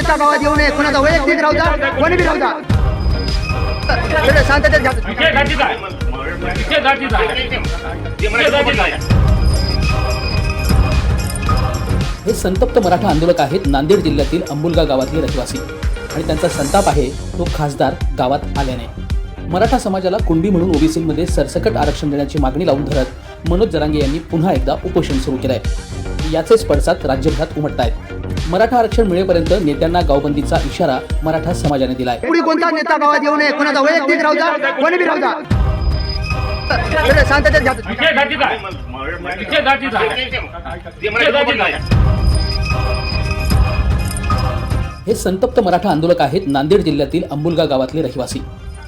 नेता गावात येऊ नये. कोणाचा वैयक्तिक राहू द्या कोणी बी राहू द्या थोडं शांततेत घ्या. विषय गाठीचा आहे विषय गाठीचा आहे विषय गाठीचा आहे हे संतप्त मराठा आंदोलक आहेत नांदेड जिल्ह्यातील अंबुलगा गावातले रहिवासी. आणि त्यांचा संताप आहे तो खासदार गावात आल्याने. मराठा समाजाला कुणबी म्हणून ओबीसीमध्ये सरसकट आरक्षण देण्याची मागणी लावून धरत मनोज जरांगे यांनी पुन्हा एकदा उपोषण सुरू केलंय. याचेच पडसाद राज्यभरात उमटत आहेत मराठा आरक्षण मिळेपर्यंत नेत्यांना गावबंदीचा इशारा मराठा समाजाने दिलाय. कोणता नेता गावात येऊ नये? कोणाचा वैयक्तिक आहे. आहे. आहे. हे संतप्त मराठा आंदोलक आहेत नांदेड जिल्ह्यातील अंबुलगा गावातले रहिवासी.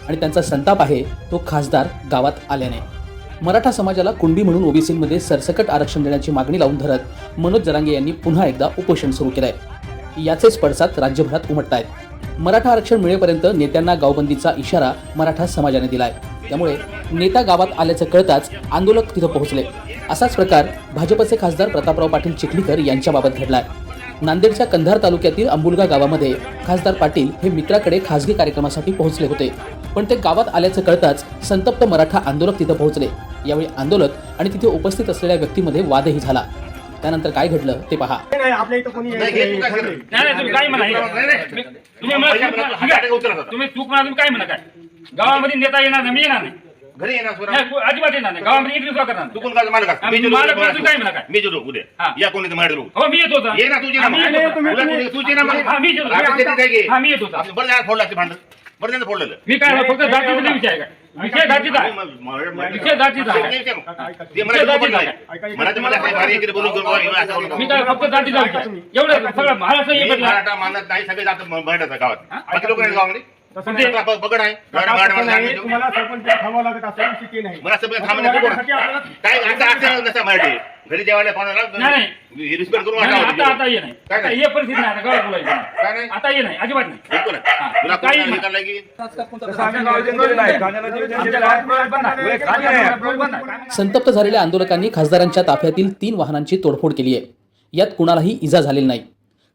आणि त्यांचा संताप आहे तो खासदार गावात आल्याने. मराठा समाजाला कुणबी म्हणून ओबीसीमध्ये सरसकट आरक्षण देण्याची मागणी लावून धरत मनोज जरांगे यांनी पुन्हा एकदा उपोषण सुरू केलंय. याचेच पडसाद राज्यभरात उमटत आहेत मराठा आरक्षण मिळेपर्यंत नेत्यांना गावबंदीचा इशारा मराठा समाजाने दिलाय. त्यामुळे नेता गावात आल्याचं कळताच आंदोलक तिथं पोहोचले. असाच प्रकार भाजपचे खासदार प्रतापराव पाटील चिखलीकर यांच्याबाबत घडलाय. नांदेडच्या कंधार तालुक्यातील अंबुलगा गावामध्ये खासदार पाटील हे मित्राकडे खासगी कार्यक्रमासाठी पोहोचले होते. पण ते गावात आल्याचं कळताच संतप्त मराठा आंदोलक तिथं पोहोचले. यावेळी आंदोलक आणि तिथे उपस्थित असलेल्या व्यक्तीमध्ये वादही झाला. त्यानंतर काय घडलं ते पहा. नाही नाही तुम्ही हे? तुम्ही- चूक म्हणा म्हणा काय? गावामध्ये नेता येणार नाही मी येणार नाही. घरी येणार सुरा नाही, को- अजिबात येणार नाही गावामध्ये एक दिवस करणार तू कोण काय मालक असतो? आम्ही मी मालक जरूर नाही, काय म्हणा काय? मी जरूर उद्या हा. या कोणी हो मी येतो होता. ये ना तुझी ना हा, मी. येतो होता. तुझी- ना. हा, मी? हा, मी होता. बरं झालं फोडलं असते भांडण बरं झालं फोडलेलं मी काय फक्त जातीचा विषय आहे जातीचा आहे जातीचा आहे नाही. मी. काय फक्त जातीचा विषय आहे. एवढं सगळं महाराष्ट्र मी एकत्र आहे. मराठा मानत नाही सगळे जातात मराठा गावात बाकी लोक नाही गावामध्ये तसं ते- आता पकड आहे मराठा- मराठा माणसं आहे. तुम्हाला सरपंच थांबावं लागत असं स्थिती नाही मला सगळं थांबण्याचं कोण काय आता असं नसतं मराठी घरी जेवायला नाही, पाहुण्याला रिस्पेक्ट करून नाही, नाही, वाटावं आता आता ये नाही. काय आता नाही? परिस्थिती नाही आता गावात बोलायचं काय नाही. नाही? आता ये नाही अजिबात नाही. बिलकुल आहे. हा. तुला काही कोणी नाही. करलं की? संतप्त झालेल्या आंदोलकांनी खासदारांच्या ताफ्यातील तीन वाहनांची तोडफोड केली आहे. यात कुणालाही इजा झालेली नाही.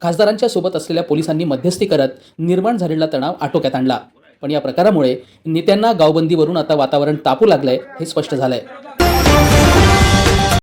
खासदारांच्या सोबत असलेल्या पोलिसांनी मध्यस्थी करत निर्माण झालेला तणाव आटोक्यात आणला. पण या प्रकारामुळे नेत्यांना गावबंदीवरून आता वातावरण तापू लागलंय हे स्पष्ट झालंय.